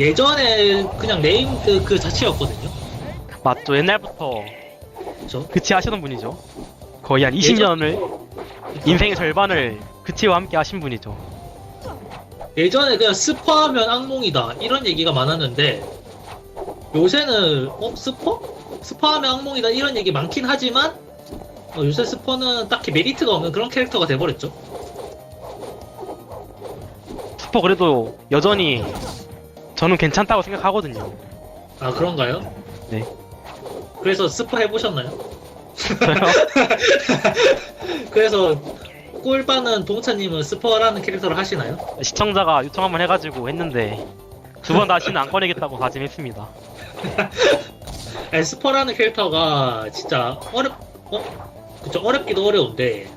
예전에 그냥 네임드 그 자체였거든요. 맞죠. 옛날부터 그렇죠? 그치 하시는 분이죠. 거의 한 20년을 인생의 절반을 그치와 함께 하신 분이죠. 예전에 그냥 스퍼하면 악몽이다 이런 얘기가 많았는데 요새는 어 스퍼? 스퍼하면 악몽이다 이런 얘기 많긴 하지만 어, 요새 스퍼는 딱히 메리트가 없는 그런 캐릭터가 돼버렸죠. 슈퍼 그래도 여전히 저는 괜찮다고 생각하거든요. 아 그런가요? 네. 그래서 스퍼 해보셨나요? 저요? 그래서 꿀빠는 동차님은 스퍼라는 캐릭터를 하시나요? 시청자가 요청 한번 해가지고 했는데 두 번 다시는 안 꺼내겠다고 다짐했습니다. 아니, 스퍼라는 캐릭터가 진짜 어렵 어? 그쵸 어렵기도 어려운데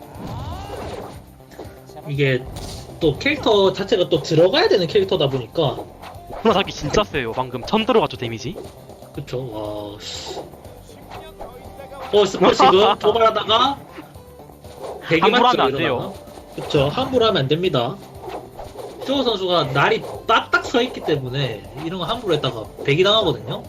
이게 또 캐릭터 자체가 또 들어가야 되는 캐릭터다 보니까 코나 잡기 진짜 세요. 방금 천 들어갔죠 데미지. 그쵸 와 씨. 어 스퍼 지금 도발하다가 대기 함부로 하면 안 이러다가 그쵸 함부로 하면 안 됩니다 쇼 선수가 날이 딱딱 서 있기 때문에 이런 거 함부로 했다가 배기 당하거든요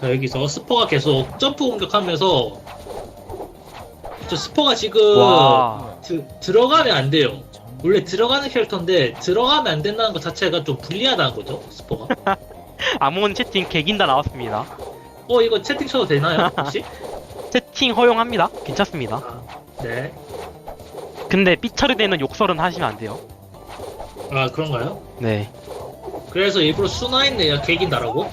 자 여기서 스퍼가 계속 점프 공격하면서 저 스퍼가 지금 와. 드- 들어가면 안 돼요. 원래 들어가는 캐릭터인데 들어가면 안 된다는 것 자체가 좀 불리하다는 거죠 스퍼가. 아몬 채팅 개긴다 나왔습니다. 어 이거 채팅 쳐도 되나요 혹시? 채팅 허용합니다. 괜찮습니다. 아, 네. 근데 삐처리 되는 욕설은 하시면 안 돼요. 아 그런가요? 네. 그래서 일부러 순화했네요 개긴다라고.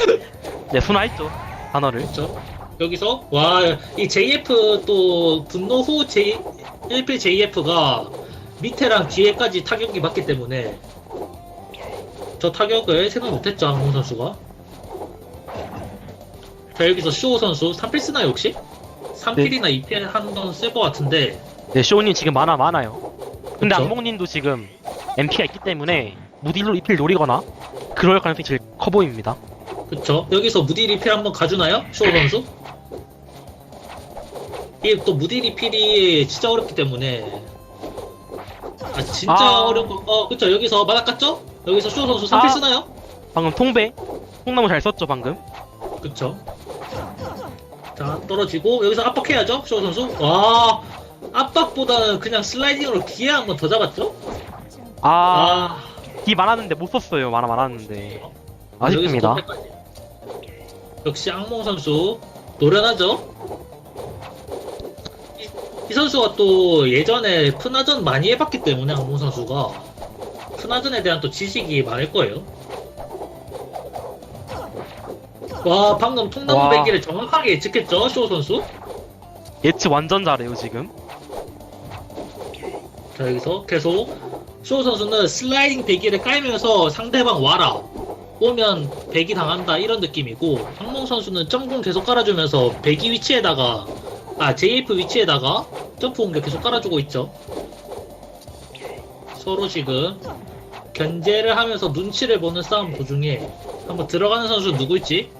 네, 순화했죠. 단어를. 그렇죠. 여기서 와 이 JF 또 분노 후 J 1필 JF가 밑에랑 뒤에까지 타격이 맞기 때문에 저 타격을 생각 못했죠 항공 선수가. 자 여기서 쇼 선수 3필 쓰나요 혹시? 3필이나 2필 한번쓸것 같은데 네, 쇼님 지금 많아 많아요. 근데 그쵸? 악몽님도 지금 MP가 있기 때문에 무딜로 입힐 노리거나 그럴 가능성이 제일 커 보입니다. 그쵸 여기서 무디 리필 한번 가주나요? 쇼 선수? 이게 또 무디 리 필이 진짜 어렵기 때문에 아 진짜 아. 거 어, 그쵸 여기서 맞아 깠죠? 여기서 쇼 선수 3필 아. 쓰나요? 방금 통배 통나무 잘 썼죠 방금. 그쵸 자 떨어지고 여기서 압박해야죠 쇼 선수 와 압박보다는 그냥 슬라이딩으로 기회 한 번 더 잡았죠? 아, 아기 많았는데 못 썼어요. 많아 많았는데. 여기서 아쉽습니다. 덕배까지. 역시 악몽 선수 노련하죠? 이, 이 선수가 또 예전에 푸나전 많이 해봤기 때문에 악몽 선수가 푸나전에 대한 또 지식이 많을 거예요. 와 방금 통나무 와. 배기를 정확하게 예측했죠 쇼 선수? 예측 완전 잘해요 지금. 자 여기서 계속 쇼 선수는 슬라이딩 배기를 깔면서 상대방 와라 오면 배기 당한다 이런 느낌이고 황몽 선수는 점공 계속 깔아주면서 배기 위치에다가 아 JF 위치에다가 점프 공격 계속 깔아주고 있죠 서로 지금 견제를 하면서 눈치를 보는 싸움 도중에 한번 들어가는 선수 누구일지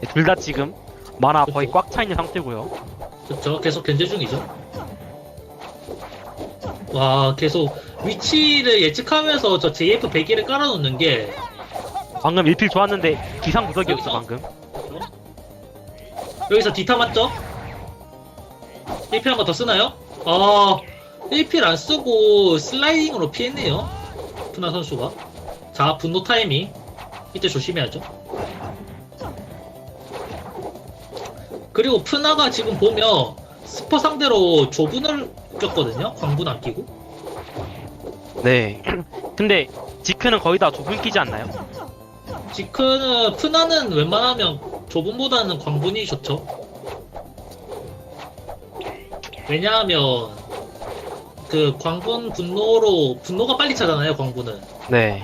네, 둘다 지금 만화 거의 꽉 차 있는 상태고요. 그쵸 계속 견제 중이죠 와 계속 위치를 예측하면서 저 JF 배기를 깔아놓는 게 방금 1필 좋았는데 기상 무적이었죠 방금. 여기서 디타 맞죠? 1필 한 번 더 쓰나요? 아 1필 안 쓰고 슬라이딩으로 피했네요 푸나 선수가 자 분노 타이밍 이때 조심해야죠 그리고 푸나가 지금 보면 스퍼 상대로 조분을 꼈거든요 광분 안 끼고 네. 근데 지크는 거의 다 좁은 끼지 않나요? 지크는 푸나는 웬만하면 좁은보다는 광분이 좋죠. 왜냐하면 그 광분 분노로 분노가 빨리 차잖아요. 광분은. 네.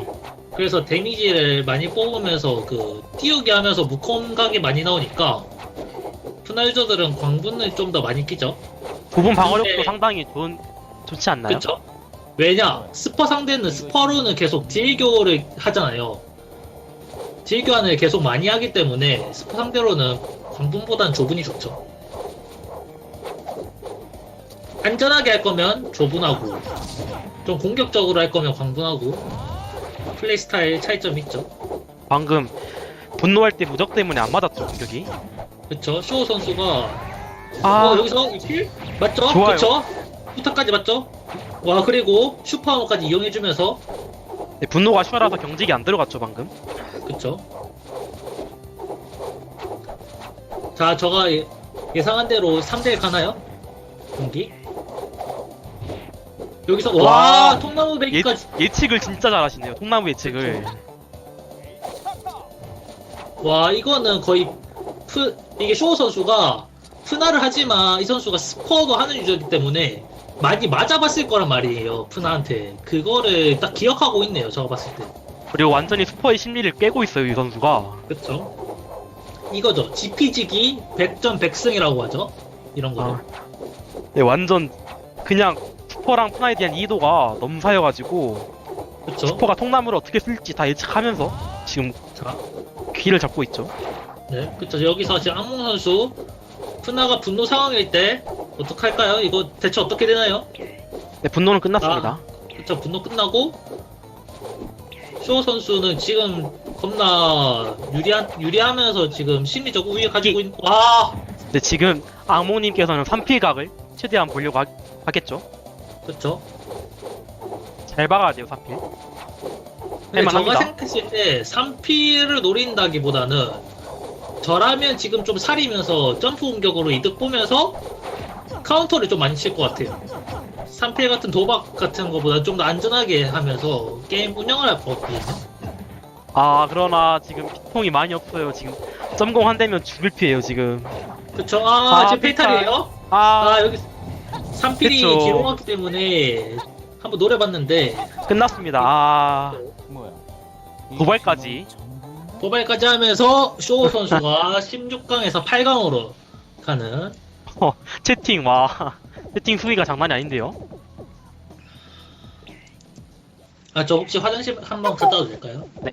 그래서 데미지를 많이 뽑으면서 그 띄우게 하면서 무콤각이 많이 나오니까 푸나 유저들은 광분을 좀 더 많이 끼죠. 좁은 방어력도 근데- 상당히 좋은 좋지 않나요? 그쵸? 왜냐? 스퍼 상대는 스퍼로는 계속 딜교를 하잖아요. 딜교환을 계속 많이 하기 때문에 스퍼 상대로는 광분보단 좁은이 좋죠. 안전하게 할 거면 조분하고 좀 공격적으로 할 거면 광분하고 플레이 스타일 차이점이 있죠. 방금 분노할 때 무적 때문에 안 맞았죠 공격이. 그쵸? 쇼 선수가 아 어, 여기서 이 킬? 맞죠? 좋아요. 그쵸? 후타까지 맞죠? 와 그리고 슈퍼하머까지 이용해주면서 네, 분노가 슈라서 경직이 안 들어갔죠 방금. 그쵸? 자 저가 예- 예상한 대로 3대1 가나요? 경기? 여기서 와, 와, 통나무 예, 배기까지. 예측을 진짜 잘하시네요. 통나무 예측을. 와 이거는 거의 프 이게 쇼 선수가 푸나를 하지만 이 선수가 스포도 하는 유저이기 때문에 많이 맞아봤을 거란 말이에요 푸나한테. 그거를 딱 기억하고 있네요 제가 봤을 때. 그리고 완전히 스퍼의 심리를 깨고 있어요 이 선수가. 그쵸? 이거죠. GP지기 100점 100승이라고 하죠? 이런 거죠. 아, 네 완전 그냥 스퍼랑 푸나에 대한 이해도가 너무 사여가지고 그쵸? 스퍼가 통나무를 어떻게 쓸지 다 예측하면서 지금 자, 귀를 잡고 있죠. 네 그쵸. 여기서 지금 악몽 선수 푸나가 분노 상황일 때 어떡할까요? 이거 대체 어떻게 되나요? 네 분노는 끝났습니다. 그쵸. 분노 끝나고 쇼 선수는 지금 겁나 유리한 유리하면서 지금 심리적 우위에 가지고 있는 와! 근데 지금 악몽님께서는 3필각을 최대한 보려고 하, 하겠죠. 그쵸 잘 박아야 돼요 3필. 근데 저가 할만합니다. 생각했을 때 3P를 노린다기보다는 저라면 지금 좀 살이면서 점프 공격으로 이득 보면서 카운터를 좀 많이 칠 것 같아요 3P 같은 도박 같은 거보다 좀 더 안전하게 하면서 게임 운영을 할 것 같거든요 아 그러나 지금 피통이 많이 없어요. 지금 점공 한 대면 죽을 피해요 지금. 그쵸 아, 아, 지금 페이탈이에요? 아 아 여기 3필이 그쵸. 뒤로 갔기 때문에 한번 노려봤는데 끝났습니다. 아 뭐야? 도발까지. 도발까지 하면서 쇼 선수가 16강에서 8강으로 가는 채팅 와 채팅 수위가 장난이 아닌데요. 아 저 혹시 화장실 한번 갔다 와도 될까요? 네.